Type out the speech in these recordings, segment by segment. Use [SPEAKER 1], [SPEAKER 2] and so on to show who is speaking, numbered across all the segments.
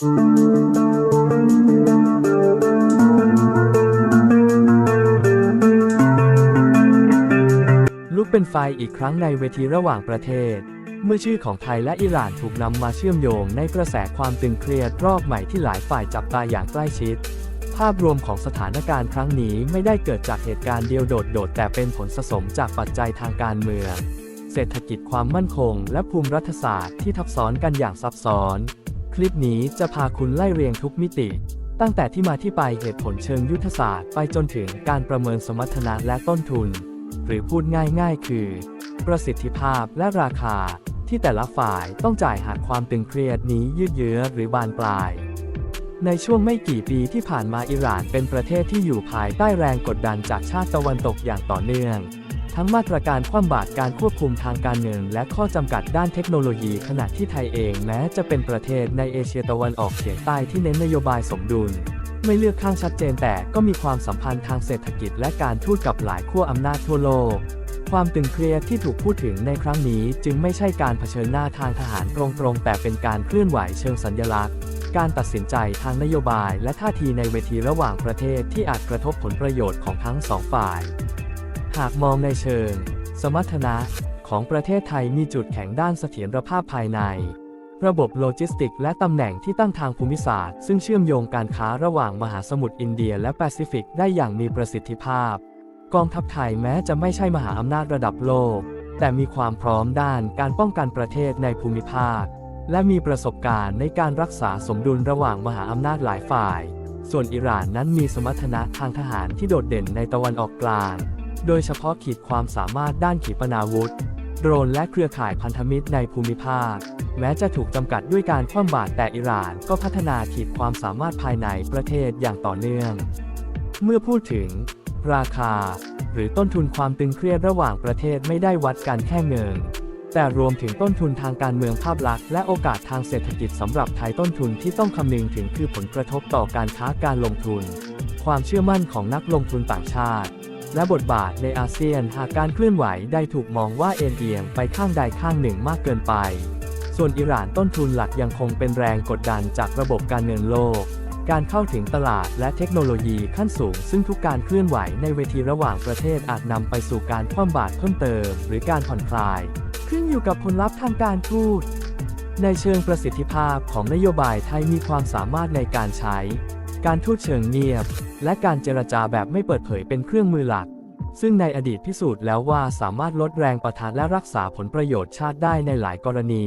[SPEAKER 1] ลุกเป็นไฟอีกครั้งในเวทีระหว่างประเทศ เมื่อชื่อของไทยและอิหร่านถูกนำมาเชื่อมโยงในกระแสความตึงเครียดรอบใหม่ที่หลายฝ่ายจับตาอย่างใกล้ชิด ภาพรวมของสถานการณ์ครั้งนี้ไม่ได้เกิดจากเหตุการณ์เดียวโดดๆแต่เป็นผลสะสมจากปัจจัยทางการเมือง เศรษฐกิจความมั่นคง และภูมิรัฐศาสตร์ที่ทับซ้อนกันอย่างซับซ้อน ลิปนี้จะพาคุณไล่เรียงทุกมิติ ตั้งแต่ที่มาที่ไปเหตุผลเชิงยุทธศาสตร์ ไปจนถึงการประเมินสมรรถนะและต้นทุน หรือพูดง่ายๆ คือ ประสิทธิภาพและราคาที่แต่ละฝ่ายต้องจ่ายหากความตึงเครียดนี้ยืดเยื้อหรือบานปลาย ในช่วงไม่กี่ปีที่ผ่านมาอิหร่านเป็นประเทศที่อยู่ภายใต้แรงกดดันจากชาติตะวันตกอย่างต่อเนื่อง ทั้งมาตรการคว่ำบาตรการควบคุมทางการเงิน และข้อจำกัดด้านเทคโนโลยี ขณะที่ไทยเองแม้จะเป็นประเทศในเอเชียตะวันออกเฉียงใต้ที่เน้นนโยบายสมดุล ไม่เลือกข้างชัดเจนแต่ก็มีความสัมพันธ์ทางเศรษฐกิจและการทูตกับหลายขั้วอำนาจทั่วโลกความตึงเครียดที่ถูกพูดถึงในครั้งนี้จึงไม่ใช่การเผชิญหน้าทางทหารตรงๆ แต่เป็นการเคลื่อนไหวเชิงสัญลักษณ์ การตัดสินใจทางนโยบายและท่าทีในเวทีระหว่างประเทศที่อาจกระทบผลประโยชน์ของทั้งสองฝ่าย หากมองในเชิง สมรรถนะของประเทศไทยมีจุดแข็งด้านเสถียรภาพภายใน ระบบโลจิสติกและตำแหน่งที่ตั้งทางภูมิศาสตร์ ซึ่งเชื่อมโยงการค้าระหว่างมหาสมุทรอินเดียและแปซิฟิกได้อย่างมีประสิทธิภาพ กองทัพไทยแม้จะไม่ใช่มหาอำนาจระดับโลก แต่มีความพร้อมด้านการป้องกันประเทศในภูมิภาค และมีประสบการณ์ในการรักษาสมดุลระหว่างมหาอำนาจหลายฝ่าย ส่วนอิหร่านนั้นมีสมรรถนะทางทหารที่โดดเด่นในตะวันออกกลาง โดยเฉพาะขีดความสามารถด้านขีปนาวุธ โดรนและเครือข่ายพันธมิตรในภูมิภาค แม้จะถูกจำกัดด้วยการคว่ำบาตรแต่อิหร่านก็พัฒนาขีดความสามารถภายในประเทศอย่างต่อเนื่อง เมื่อพูดถึง ราคา หรือต้นทุนความตึงเครียดระหว่างประเทศไม่ได้วัดกันแค่เงินแต่รวมถึงต้นทุนทางการเมืองภาพลักษณ์และโอกาสทางเศรษฐกิจสำหรับไทยต้นทุนที่ต้องคำนึงถึงคือผลกระทบต่อการค้าการลงทุน ความเชื่อมั่นของนักลงทุนต่างชาติ และบทบาทในอาเซียนหากการเคลื่อนไหวได้ถูกมองว่าเอ็นเอียงไปข้างใดข้างหนึ่งมากเกินไป ส่วนอิหร่านต้นทุนหลักยังคงเป็นแรงกดดันจากระบบการเงินโลก การเข้าถึงตลาดและเทคโนโลยีขั้นสูง ซึ่งทุกการเคลื่อนไหวในเวทีระหว่างประเทศอาจนำไปสู่การคว่ำบาตรเพิ่มเติม หรือการผ่อนคลาย ขึ้นอยู่กับผลลัพธ์ทางการทูตในเชิงประสิทธิภาพของนโยบายไทยมีความสามารถในการใช้ การทูตเชิงเงียบ และการเจรจาแบบไม่เปิดเผยเป็นเครื่องมือหลัก ซึ่งในอดีตพิสูจน์แล้วว่าสามารถลดแรงประทะและรักษาผลประโยชน์ชาติได้ในหลายกรณี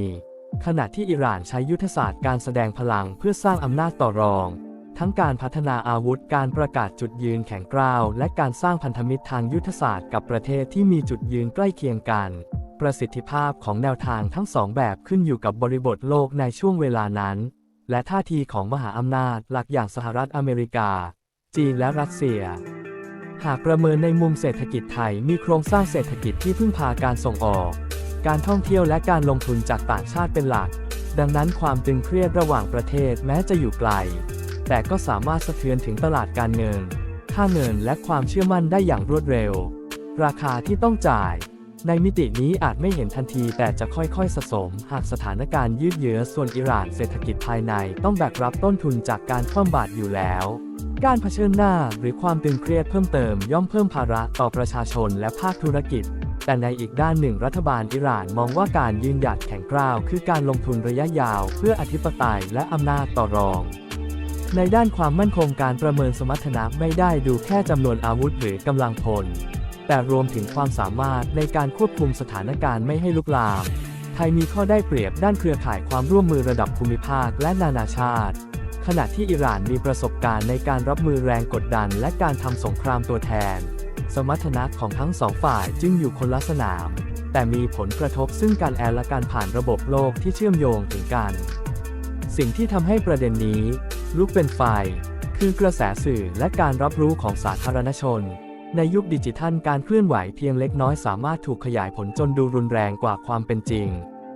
[SPEAKER 1] ขณะที่อิหร่านใช้ยุทธศาสตร์การแสดงพลังเพื่อสร้างอำนาจต่อรอง ทั้งการพัฒนาอาวุธการประกาศจุดยืนแข็งกร้าว และการสร้างพันธมิตรทางยุทธศาสตร์กับประเทศที่มีจุดยืนใกล้เคียงกัน ประสิทธิภาพของแนวทางทั้งสองแบบขึ้นอยู่กับบริบทโลกในช่วงเวลานั้น และท่าทีของมหาอำนาจหลักอย่างสหรัฐอเมริกา จีนและรัสเซีย หากประเมินในมุมเศรษฐกิจไทยมีโครงสร้างเศรษฐกิจที่พึ่งพาการส่งออก การท่องเที่ยวและการลงทุนจากต่างชาติเป็นหลัก ดังนั้นความตึงเครียดระหว่างประเทศแม้จะอยู่ไกล แต่ก็สามารถสะเทือนถึงตลาดการเงิน ค่าเงินและความเชื่อมั่นได้อย่างรวดเร็ว ราคาที่ต้องจ่ายในมิตินี้อาจไม่เห็นทันทีแต่จะค่อยๆ สะสม หากสถานการณ์ยืดเยื้อส่วนอิหร่านเศรษฐกิจภายในต้องแบกรับต้นทุนจากการคว่ำบาตรอยู่แล้ว การเผชิญหน้าหรือความตึงเครียดเพิ่มเติมย่อมเพิ่มภาระต่อประชาชนและภาคธุรกิจ แต่ในอีกด้านหนึ่งรัฐบาลอิหร่านมองว่าการยืนหยัดแข็งกร้าวคือการลงทุนระยะยาว เพื่ออธิปไตยและอำนาจต่อรอง ในด้านความมั่นคงการประเมินสมรรถนะไม่ได้ดูแค่จำนวนอาวุธหรือกำลังพล แต่รวมถึงความสามารถในการควบคุมสถานการณ์ไม่ให้ลุกลาม ไทยมีข้อได้เปรียบด้านเครือข่ายความร่วมมือระดับภูมิภาคและนานาชาติ ขณะที่อิหร่านมีประสบการณ์ในการรับมือแรงกดดันและการทำสงครามตัวแทน สมรรถนะของทั้งสองฝ่ายจึงอยู่คนละสนาม แต่มีผลกระทบซึ่งการแอร์และการผ่านระบบโลกที่เชื่อมโยงถึงกัน สิ่งที่ทำให้ประเด็นนี้ ลุกเป็นไฟ คือกระแสสื่อและการรับรู้ของสาธารณชน ในยุคดิจิทัลการเคลื่อนไหวเพียงเล็กน้อยสามารถถูกขยายผลจนดูรุนแรงกว่าความเป็นจริง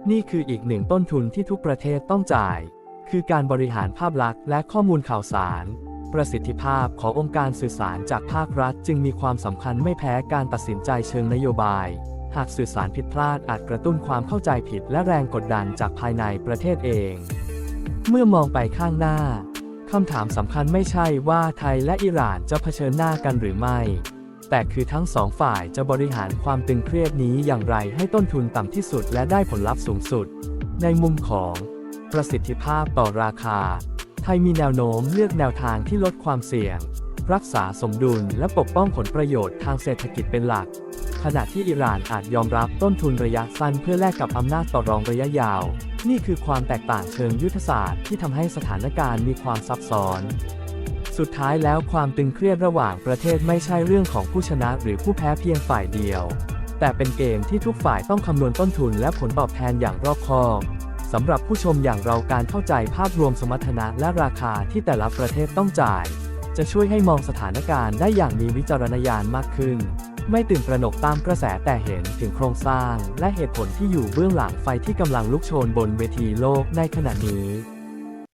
[SPEAKER 1] นี่คืออีกหนึ่งต้นทุนที่ทุกประเทศต้องจ่าย คือการบริหารภาพลักษณ์และข้อมูลข่าวสาร ประสิทธิภาพขององค์การสื่อสารจากภาครัฐ จึงมีความสำคัญไม่แพ้การตัดสินใจเชิงนโยบาย หากสื่อสารผิดพลาดอาจกระตุ้นความเข้าใจผิดและแรงกดดันจากภายในประเทศเอง เมื่อมองไปข้างหน้าคำถามสำคัญไม่ใช่ว่าไทยและอิหร่านจะเผชิญหน้ากันหรือไม่ แต่คือทั้งสองฝ่ายจะบริหารความตึงเครียดนี้อย่างไรให้ต้นทุนต่ำที่สุดและได้ผลลัพธ์สูงสุด ในมุมของ ประสิทธิภาพต่อราคา ไทยมีแนวโน้มเลือกแนวทางที่ลดความเสี่ยง รักษาสมดุลและปกป้องผลประโยชน์ทางเศรษฐกิจเป็นหลัก ขณะที่อิหร่านอาจยอมรับต้นทุนระยะสั้นเพื่อแลกกับอำนาจต่อรองระยะยาว นี่คือความแตกต่างเชิงยุทธศาสตร์ที่ทำให้สถานการณ์มีความซับซ้อนสุดท้ายแล้วความตึงเครียดระหว่างประเทศไม่ใช่เรื่องของผู้ชนะหรือผู้แพ้เพียงฝ่ายเดียว แต่เป็นเกมที่ทุกฝ่ายต้องคำนวณต้นทุนและผลตอบแทนอย่างรอบคอบ สำหรับผู้ชมอย่างเราการเข้าใจภาพรวมสมรรถนะและราคาที่แต่ละประเทศต้องจ่าย จะช่วยให้มองสถานการณ์ได้อย่างมีวิจารณญาณมากขึ้น ไม่ตื่นตระหนกตามกระแสแต่เห็นถึงโครงสร้าง และเหตุผลที่อยู่เบื้องหลังไฟที่กำลังลุกโชนบนเวทีโลกในขณะนี้